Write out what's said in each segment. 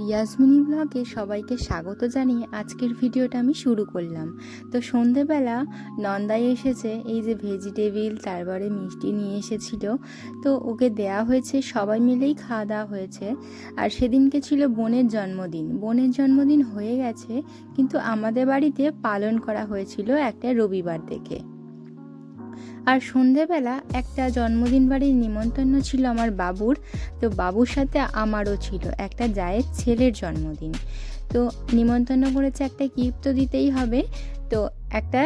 রিয়াজমিনি ব্লগে সবাইকে স্বাগত জানিয়ে আজকের ভিডিওটা আমি শুরু করলাম। তো সন্ধেবেলা নন্দাই এসেছে, এই যে ভেজিটেবিল, তারপরে মিষ্টি নিয়ে এসেছিল। তো ওকে দেয়া হয়েছে, সবাই মিলেই খাওয়া দাওয়া হয়েছে। আর সেদিনকে ছিল বোনের জন্মদিন। বোনের জন্মদিন হয়ে গেছে, কিন্তু আমাদের বাড়িতে পালন করা হয়েছিল একটা রবিবার দেখে। আর সন্ধেবেলা একটা জন্মদিন বাড়ির নিমন্ত্রণ ছিল আমার বাবুর, তো বাবুর সাথে আমারও ছিল একটা জায়ের ছেলের জন্মদিন। তো নিমন্ত্রণ করেছে একটা গিফট তো দিতেই হবে, তো একটা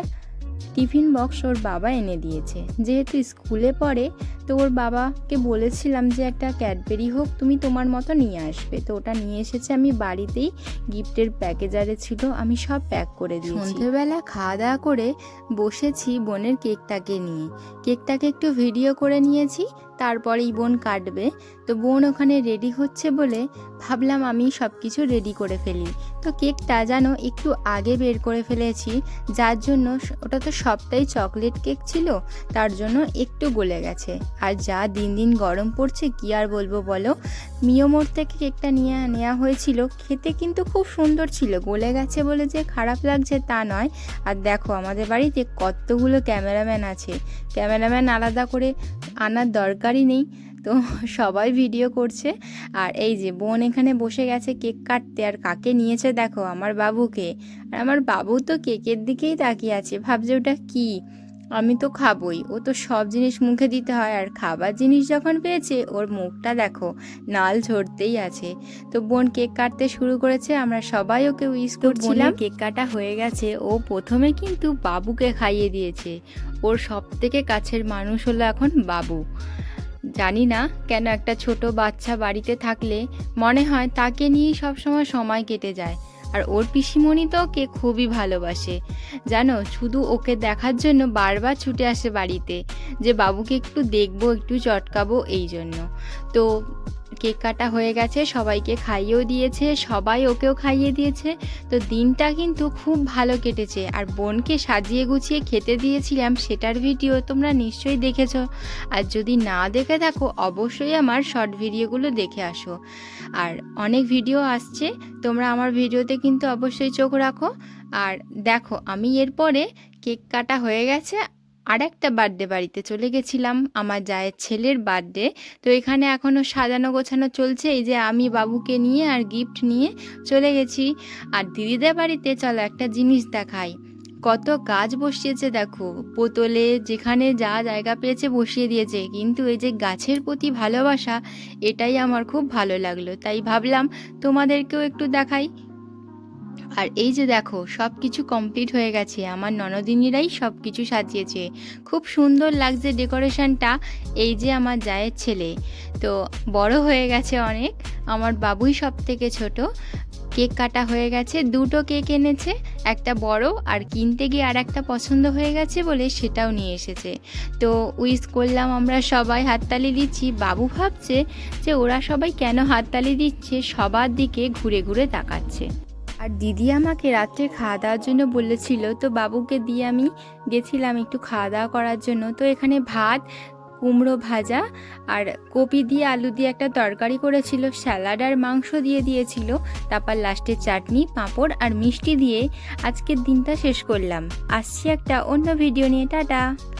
টিফিন বক্স ওর বাবা এনে দিয়েছে। যেহেতু স্কুলে পড়ে, তো ওর বাবাকে বলেছিলাম যে একটা ক্যাডবেরি হোক তুমি তোমার মতো নিয়ে আসবে। তো ওটা নিয়ে এসেছে আমি বাড়িতেই, গিফটের প্যাকেজারে ছিল, আমি সব প্যাক করে দিই সন্ধ্যেবেলা খাওয়া দাওয়া করে বসেছি বোনের কেকটাকে নিয়ে। কেকটাকে একটু ভিডিও করে নিয়েছি তারপরেই বোন কাটবে। তো বোন ওখানে রেডি হচ্ছে বলে ভাবলাম আমি সব কিছু রেডি করে ফেলি। তো কেকটা যেন একটু আগে বের করে ফেলেছি, যার জন্য ওটা তো সবটাই চকলেট কেক ছিল, তার জন্য একটু গলে গেছে। আর যা দিন দিন গরম পড়ছে, কি আর বলব বলো? মিয়োমোর থেকে কেকটা নিয়ে নেওয়া হয়েছিল। খেতে কিন্তু খুব সুন্দর ছিল। গলে গেছে বলে যে খারাপ লাগছে তা নয়। আর দেখো, আমাদের বাড়িতে কতগুলো ক্যামেরাম্যান আছে। ক্যামেরাম্যান আলাদা করে আনার দরকারই নেই। তো সবাই ভিডিও করছে। আর এই যে বোন এখানে বসে গেছে কেক কাটতে। আর কাকে নিয়েছে দেখো? আমার বাবুকে। আর আমার বাবু তো কেকের দিকেই তাকিয়ে আছে। ভাবছে ওটা কী? আমি তো খাবই। ও তো সব জিনিস মুখে দিতে হয় আর খাবার জিনিস যখন পেয়েছে ওর মুখটা দেখো নাল ঝরতেই আছে। তো বোন কেক কাটতে শুরু করেছে আমরা সবাই ওকে উইস করছিলাম। কেক কাটা হয়ে গেছে ও প্রথমে কিন্তু বাবুকে খাইয়ে দিয়েছে। ওর সব থেকে কাছের মানুষ হলো এখন বাবু। জানি না কেন একটা ছোট বাচ্চা বাড়িতে থাকলে মনে হয় তাকে নিয়েই সবসময় সময় কেটে যায়। আর ওর পিসিমণি তো ওকে খুবই ভালোবাসে। জানো, শুধু ওকে দেখার জন্য বারবার ছুটে আসে বাড়িতে। যে বাবুকে একটু দেখব, একটু চটকাবো এই জন্য তো কেক কাটা হয়ে গেছে, সবাইকে খাইয়েও দিয়েছে, সবাই ওকেও খাইয়ে দিয়েছে। তো দিনটা কিন্তু খুব ভালো কেটেছে। আর বোনকে সাজিয়ে গুছিয়ে খেতে দিয়েছিলাম, সেটার ভিডিও তোমরা নিশ্চয়ই দেখেছ। আর যদি না দেখে থাকো, অবশ্যই আমার শর্ট ভিডিওগুলো দেখে আসো। আর অনেক ভিডিও আসছে, তোমরা আমার ভিডিওতে কিন্তু অবশ্যই চোখ রাখো। আর দেখো, আমি এরপরে কেক কাটা হয়ে গেছে আর একটা বার্থডে বাড়িতে চলে গেছিলাম, আমার জায়ের ছেলের বার্থডে তো এখানে এখনও সাজানো গোছানো চলছে, এই যে আমি বাবুকে নিয়ে আর গিফট নিয়ে চলে গেছি। আর দিদিদের বাড়িতে চলো একটা জিনিস দেখাই। কত গাছ বসিয়েছে দেখো বোতলে যেখানে যা জায়গা পেয়েছে বসিয়ে দিয়েছে। কিন্তু এই যে গাছের প্রতি ভালোবাসা, এটাই আমার খুব ভালো লাগল। তাই ভাবলাম তোমাদেরকেও একটু দেখাই। আর এই যে দেখো সব কিছু কমপ্লিট হয়ে গেছে। আমার ননদিনীরাই সব কিছু সাজিয়েছে। খুব সুন্দর লাগছে ডেকোরেশনটা, এই যে আমার জায়ের ছেলে। তো বড় হয়ে গেছে অনেক, আমার বাবুই সব থেকে ছোট। কেক কাটা হয়ে গেছে, দুটো কেক এনেছে, একটা বড় আর কিনতে গিয়ে আর একটা পছন্দ হয়ে গেছে বলে সেটাও নিয়ে এসেছে। তো উইস করলাম আমরা সবাই হাততালি দিচ্ছি। বাবু ভাবছে যে ওরা সবাই কেন হাততালি দিচ্ছে, সবার দিকে ঘুরে ঘুরে তাকাচ্ছে। আর দিদি আমাকে রাত্রে খাওয়া দাওয়ার জন্য বলেছিল, তো বাবুকে দিয়ে আমি গেছিলাম একটু খাওয়া দাওয়া করার জন্য। তো এখানে ভাত, কুমড়ো ভাজা আর কপি দিয়ে আলু দিয়ে একটা তরকারি করেছিল, স্যালাড আর মাংস দিয়ে দিয়েছিল। তারপর লাস্টে চাটনি, পাঁপড় আর মিষ্টি দিয়ে আজকের দিনটা শেষ করলাম। আসছি একটা অন্য ভিডিও নিয়ে, টাটা।